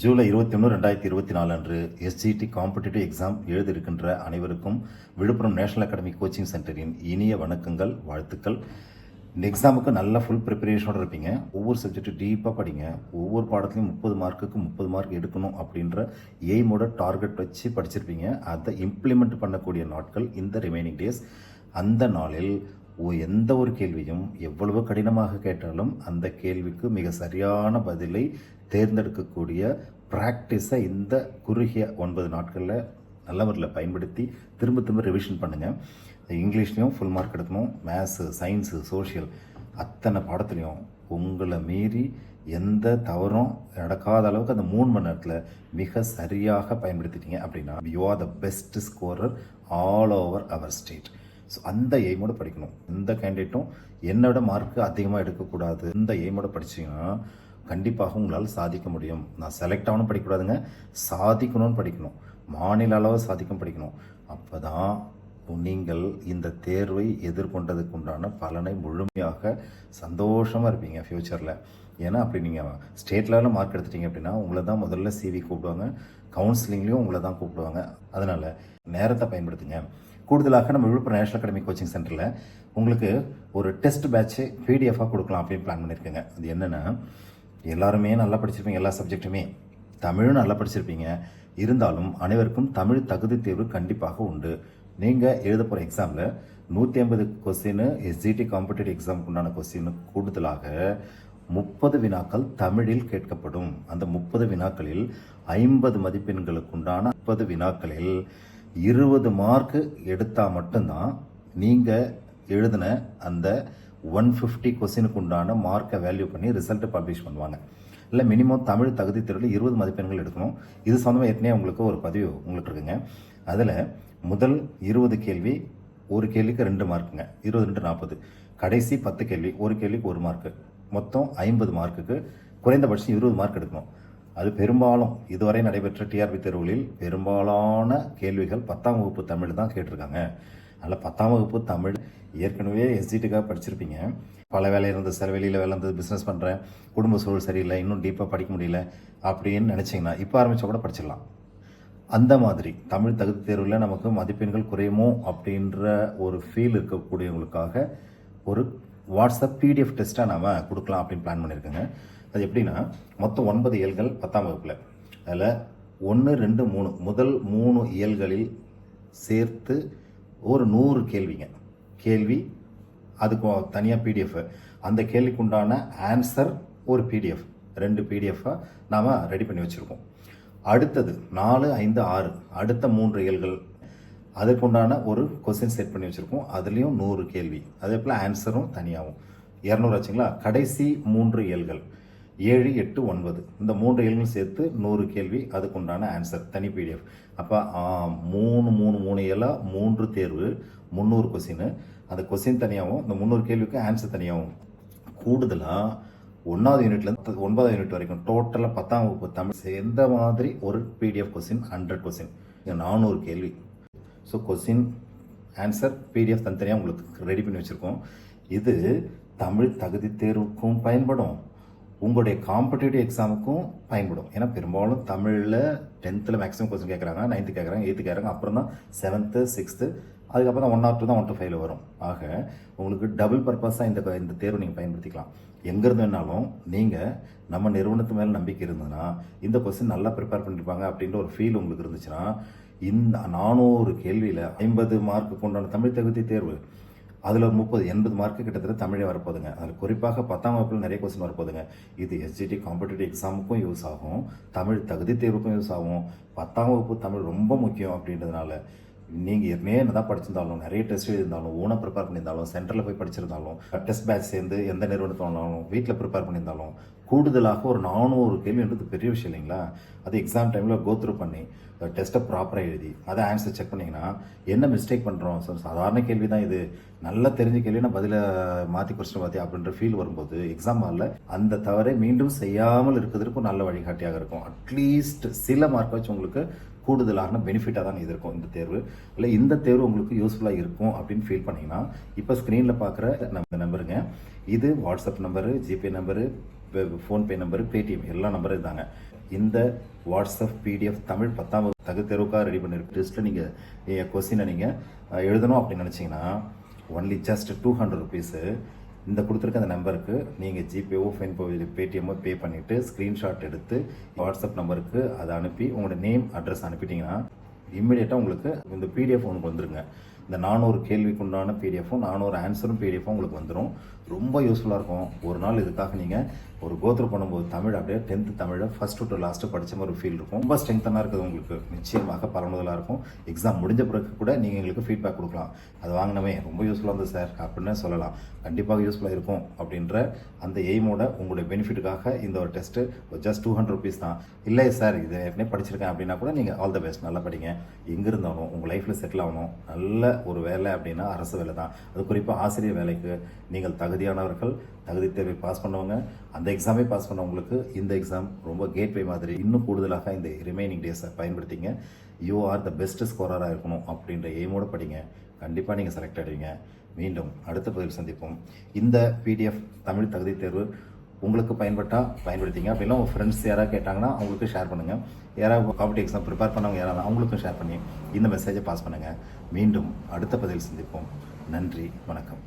ஜூலை இருபத்தி ஒன்று ரெண்டாயிரத்தி இருபத்தி நாலு அன்று எஸ்ஜிடி காம்படிட்டிவ் எக்ஸாம் எழுதியிருக்கின்ற அனைவருக்கும் விழுப்புரம் நேஷனல் அகாடமி கோச்சிங் சென்டரின் இனிய வணக்கங்கள் வாழ்த்துக்கள். இந்த எக்ஸாமுக்கு நல்ல ஃபுல் ப்ரிப்பரேஷனோட இருப்பீங்க. ஒவ்வொரு சப்ஜெக்ட்டும் டீப்பாக படிங்க. ஒவ்வொரு பாடத்துலையும் முப்பது மார்க்குக்கு முப்பது மார்க் எடுக்கணும் அப்படின்ற எய்மோட டார்கெட் வச்சு படிச்சிருப்பீங்க. அதை இம்ப்ளிமெண்ட் பண்ணக்கூடிய நாட்கள் இந்த ரிமைனிங் டேஸ் அந்த நாளில் எந்த ஒரு கேள்வியும் எவ்வளவு கடினமாக கேட்டாலும் அந்த கேள்விக்கு மிக சரியான பதிலை தேர்ந்தெடுக்கக்கூடிய ப்ராக்டிஸை இந்த குறுகிய ஒன்பது நாட்களில் நல்ல முறையில் பயன்படுத்தி திரும்ப திரும்ப ரிவிஷன் பண்ணுங்கள் இங்கிலீஷ்லேயும் ஃபுல் மார்க் எடுக்கணும். மேத்ஸு சயின்ஸு சோஷியல் அத்தனை பாடத்துலையும் உங்களை மீறி எந்த தவறும் நடக்காத அளவுக்கு அந்த மூணு மணி நேரத்தில் மிக சரியாக பயன்படுத்திட்டீங்க அப்படின்னா you are the best scorer all over our state so அந்த எய்மோடு படிக்கணும். எந்த கேண்டிடேட்டும் என்னோட மார்க்கு அதிகமாக எடுக்கக்கூடாது. இந்த எய்மோட படிச்சிங்கன்னா கண்டிப்பாக உங்களால் சாதிக்க முடியும். நான் செலக்ட் ஆகணும் படிக்கக்கூடாதுங்க. சாதிக்கணும்னு படிக்கணும். மாநில அளவு சாதிக்கும் படிக்கணும். அப்போ தான் நீங்கள் இந்த தேர்வை எதிர்கொண்டதுக்கு உண்டான பலனை முழுமையாக சந்தோஷமாக இருப்பீங்க ஃப்யூச்சரில் ஏன்னா அப்படி நீங்கள் ஸ்டேட் லெவலில் மார்க் எடுத்துட்டீங்க அப்படின்னா உங்களை தான் முதல்ல சிவி கூப்பிடுவாங்க. கவுன்சிலிங்லேயும் உங்களை தான் கூப்பிடுவாங்க. அதனால் நேரத்தை பயன்படுத்துங்க. கூடுதலாக நம்ம விழுப்புரம் நேஷனல் அகாடமி கோச்சிங் சென்டரில் உங்களுக்கு ஒரு டெஸ்ட் பேட்ச்சு பிடிஎஃபாக கொடுக்கலாம் அப்படின்னு பிளான் பண்ணியிருக்கேங்க அது என்னென்னா எல்லாருமே நல்லா படிச்சிருப்பீங்க எல்லா சப்ஜெக்ட்டுமே தமிழும் நல்லா படிச்சிருப்பீங்க. இருந்தாலும் அனைவருக்கும் தமிழ் தகுதி தேர்வு கண்டிப்பாக உண்டு. நீங்கள் எழுத போகிற எக்ஸாமில் நூற்றி ஐம்பது கொஸ்டின் எஸ்ஜிடி காம்படிட்டிவ் எக்ஸாமுக்கு உண்டான கொஸ்டின் கூடுதலாக முப்பது வினாக்கள் தமிழில் கேட்கப்படும். அந்த முப்பது வினாக்களில் ஐம்பது மதிப்பெண்களுக்குண்டான முப்பது வினாக்களில் இருபது மார்க்கு எடுத்தால் மட்டும்தான் நீங்கள் எழுதின அந்த ஒன் ஃபிஃப்டி கொஸ்டினுக்கு உண்டான மார்க்கை வேல்யூ பண்ணி ரிசல்ட்டை பப்ளிஷ் பண்ணுவாங்க. இல்லை மினிமம் தமிழ் தகுதி தேர்வில் இருபது மதிப்பெண்கள் எடுக்கணும். இது சம்மந்தமாக ஏற்கனவே உங்களுக்கு ஒரு பதிவு உங்களுக்கு இருக்குங்க. அதில் முதல் இருபது கேள்வி ஒரு கேள்விக்கு ரெண்டு மார்க்குங்க இருபது ரெண்டு நாற்பது கடைசி பத்து கேள்வி ஒரு கேள்விக்கு ஒரு மார்க்கு மொத்தம் ஐம்பது மார்க்குக்கு குறைந்தபட்சம் இருபது மார்க் எடுக்கணும். அது பெரும்பாலும் இதுவரை நடைபெற்ற டிஆர்பி தேர்வுகளில் பெரும்பாலான கேள்விகள் பத்தாம் வகுப்பு தமிழ் தான் கேட்டிருக்காங்க. அதனால் பத்தாம் வகுப்பு தமிழ் ஏற்கனவே எஸ்ஜிட்டுக்காக படிச்சிருப்பீங்க. பல வேலை இருந்தது சார். வெளியில் வேலை இருந்தது பிஸ்னஸ் பண்ணுறேன் குடும்ப சூழல் சரியில்லை இன்னும் டீப்பாக படிக்க முடியல அப்படின்னு நினச்சிங்கன்னா இப்போ ஆரம்பித்தா கூட படிச்சிடலாம். அந்த மாதிரி தமிழ் தகுதி தேர்வில் நமக்கு மதிப்பெண்கள் குறையுமோ அப்படின்ற ஒரு ஃபீல் இருக்கக்கூடியவங்களுக்காக ஒரு வாட்ஸ்அப் பிடிஎஃப் டெஸ்ட்டாக நாம் கொடுக்கலாம் அப்படின்னு பிளான் பண்ணியிருக்கேங்க. அது எப்படின்னா மொத்தம் ஒன்பது இயல்கள் பத்தாம் வகுப்பில். அதில் ஒன்று ரெண்டு மூணு. முதல் மூணு இயல்களில் சேர்த்து ஒரு நூறு கேள்விங்க. கேள்வி அதுக்கு தனியாக பிடிஎஃப் அந்த கேள்விக்கு உண்டான ஆன்சர் ஒரு பிடிஎஃப் ரெண்டு பிடிஎஃபாக நாம் ரெடி பண்ணி வச்சுருக்கோம் அடுத்தது நாலு ஐந்து ஆறு. அடுத்த மூன்று இயல்கள். அதுக்குண்டான ஒரு கொஸ்டின் செட் பண்ணி வச்சுருக்கோம் அதுலேயும் நூறு கேள்வி. அதே போல் ஆன்சரும் தனியாகும் இரநூறு ஆச்சுங்களா? கடைசி மூன்று இயல்கள். ஏழு எட்டு ஒன்பது. இந்த மூன்று இயல்களும் சேர்த்து நூறு கேள்வி அதுக்குண்டான ஆன்சர் தனி பிடிஎஃப் அப்போ மூணு மூணு மூணு எல்லாம் மூன்று தேர்வு முந்நூறு கொஸ்டின் அந்த கொஸ்டின் தனியாகவும் இந்த முந்நூறு கேள்விக்கு ஆன்சர் தனியாகவும் கூடுதலாக ஒன்றாவது யூனிட்லேருந்து ஒன்பதாவது யூனிட் வரைக்கும் டோட்டலாக பத்தாம் வகுப்பு தமிழ் சேர்ந்த மாதிரி ஒரு பிடிஎஃப் கொஸ்டின் ஹண்ட்ரட் கொஸ்டின் நானூறு கேள்வி. ஸோ கொஸ்டின் ஆன்சர் பிடிஎஃப் தனித்தனியாக உங்களுக்கு ரெடி பண்ணி வச்சுருக்கோம். இது தமிழ் தகுதி தேர்வுக்கும் பயன்படும். உங்களுடைய காம்படிட்டிவ் எக்ஸாமுக்கும் பயன்படும். ஏன்னா பெரும்பாலும் தமிழில் டென்த்தில் மேக்ஸிமம் கொஸ்டின் கேட்குறாங்க நைன்த்து கேட்குறாங்க எயித்து கேட்குறாங்க அப்புறம் தான் செவன்த்து சிக்ஸ்த்து அதுக்கப்புறம் தான் ஒன் ஆர் டூ தான் ஒன் டு ஃபைவ்ல வரும். ஆக உங்களுக்கு டபுள் பர்பஸாக இந்த இந்த தேர்வு நீங்கள் பயன்படுத்திக்கலாம். எங்கேருந்து வேணாலும் நீங்கள் நம்ம நிறுவனத்து மேலே நம்பிக்கை இருந்ததுன்னா இந்த கொஸ்டின் நல்லா ப்ரிப்பேர் பண்ணியிருப்பாங்க அப்படின்ற ஒரு ஃபீல் உங்களுக்கு இருந்துச்சுன்னா இந்த நானூறு கேள்வியில் ஐம்பது மார்க்கு கொண்டான தமிழ் தகுதி தேர்வு அதில் ஒரு முப்பது எண்பது மார்க்கு கிட்டத்தட்ட தமிழே வரப்போகுதுங்க. அதில் குறிப்பாக பத்தாம் வகுப்பில் நிறைய கொஸ்டின் வரப்போதுங்க இது எஸ்ஜிடி காம்படிட்டிவ் எக்ஸாமுக்கும் யூஸ் ஆகும். தமிழ் தகுதி தேர்வுக்கும் யூஸ் ஆகும். பத்தாம் வகுப்பு தமிழ் ரொம்ப முக்கியம் அப்படின்றதுனால நீங்கள் ஏற்கனவே என்ன தான் படிச்சிருந்தாலும் நிறைய டெஸ்ட் எழுதியிருந்தாலும் ஓனாக ப்ரிப்பேர் பண்ணியிருந்தாலும் சென்டரில் போய் படிச்சிருந்தாலும் டெஸ்ட் பேட்ச் சேர்ந்து எந்த நிறுவனத்தாலும் வீட்டில் ப்ரிப்பேர் பண்ணியிருந்தாலும் கூடுதலாக ஒரு நானூறு கேள்வின்றது பெரிய விஷயம் இல்லைங்களா? அது எக்ஸாம் டைமில் கோத்ரூ பண்ணி டெஸ்ட்டை ப்ராப்பராக எழுதி அதை ஆன்சர் செக் பண்ணிங்கன்னா என்ன மிஸ்டேக் பண்ணுறோம் சார் சாதாரண கேள்வி தான் இது. நல்லா தெரிஞ்ச கேள்வி நான் பதிலை மாற்றி கொஸ்டின் மாற்றி அப்படின்ற ஃபீல் வரும்போது எக்ஸாம் ஹாலில் அந்த தவறை மீண்டும் செய்யாமல் இருக்கிறதுக்கும் நல்ல வழிகாட்டியாக இருக்கும். அட்லீஸ்ட் சில மார்க் வச்சு உங்களுக்கு கூடுதலான பெனிஃபிட்டாக தான் இது இருக்கும் இந்த தேர்வு. இல்லை இந்த தேர்வு உங்களுக்கு யூஸ்ஃபுல்லாக இருக்கும் அப்படின்னு ஃபீல் பண்ணீங்கன்னா இப்போ ஸ்க்ரீனில் பார்க்குற நம்ம நம்பருங்க. இது WhatsApp number GPay number PhonePe number Paytm எல்லா நம்பரும் இருந்தாங்க இந்த வாட்ஸ்அப் பிடிஎஃப் தமிழ் பத்தாம் வகுப்பு தேர்வுக்காக ரெடி பண்ணியிருக்க டெஸ்ட்டில் நீங்கள் கொஸ்டினை நீங்கள் எழுதணும் அப்படின்னு நினச்சிங்கன்னா only just two hundred rupees இந்த கொடுத்துருக்க அந்த நம்பருக்கு நீங்கள் ஜிபேவோ ஃபைன்போ பேடிஎம்மோ பே பண்ணிவிட்டு ஸ்க்ரீன்ஷாட் எடுத்து வாட்ஸ்அப் நம்பருக்கு அதை அனுப்பி உங்களோட நேம் அட்ரஸ் அனுப்பிட்டீங்கன்னா இம்மிடியேட்டாக உங்களுக்கு இந்த பிடிஎஃப் உங்களுக்கு வந்துருங்க. இந்த நானூறு கேள்விக்குண்டான பிடிஎஃப்பும் நானூறு ஆன்சரும் பிடிஎஃப்பும் உங்களுக்கு வந்துடும் ரொம்ப யூஸ்ஃபுல்லாக இருக்கும். ஒரு நாள் இதுக்காக நீங்கள் ஒரு கோத்ரூ பண்ணும்போது தமிழ் அப்படியே டென்த்து தமிழை ஃபஸ்ட்டு டு லாஸ்ட்டு படித்த மாதிரி ஒரு ஃபீல் இருக்கும். ரொம்ப ஸ்ட்ரென்த்தனாக இருக்குது உங்களுக்கு. நிச்சயமாக பலனுதலாக இருக்கும். எக்ஸாம் முடிஞ்ச பிறகு கூட நீங்கள் எங்களுக்கு ஃபீட்பேக் கொடுக்கலாம். அது வாங்கினவே ரொம்ப யூஸ்ஃபுல்லாக இருந்தது சார் அப்படின்னு சொல்லலாம். கண்டிப்பாக யூஸ்ஃபுல்லாக இருக்கும் அப்படின்ற அந்த எய்மோட உங்களுடைய பெனிஃபிட்டுக்காக இந்த ஒரு test just two hundred rupees தான். இல்லை சார் இது ஏற்கனவே படிச்சிருக்கேன் அப்படின்னா கூட நீங்கள் ஆல் த பெஸ்ட் நல்லா படிங்க. எங்கே இருந்தாலும் உங்கள் லைஃப்பில் செட்டில் ஆகணும். நல்ல ஒரு வேலை அப்படின்னா அரசு வேலை தான். அது குறிப்பாக ஆசிரியர் வேலைக்கு நீங்கள் தகுதியானவர்கள் தகுதி தேர்வை பாஸ் பண்ணவங்க அந்த எக்ஸாமே பாஸ் பண்ணவங்களுக்கு இந்த எக்ஸாம் ரொம்ப கேட்வே மாதிரி இன்னும் கூடுதலாக இந்த ரிமைனிங் டேஸை பயன்படுத்திங்க. யூ ஆர் த பெஸ்ட் ஸ்கோரராக இருக்கணும் அப்படின்ற எய்மோடு படிங்க. கண்டிப்பாக நீங்கள் செலக்ட் ஆகிடுவீங்க மீண்டும் அடுத்த பதில் சந்திப்போம். இந்த பிடிஎஃப் தமிழ் தகுதி தேர்வு உங்களுக்கு பயன்பட்டால் பயன்படுத்திங்க. அப்படின்னா உங்கள் ஃப்ரெண்ட்ஸ் யாராவது கேட்டாங்கன்னா அவங்களுக்கு ஷேர் பண்ணுங்கள் யாராவது காம்படி எக்ஸாம் ப்ரிப்பேர் பண்ணவங்க யாராவது அவங்களுக்கும் ஷேர் பண்ணி இந்த மெசேஜை பாஸ் பண்ணுங்கள் மீண்டும் அடுத்த பதில் சந்திப்போம். நன்றி வணக்கம்.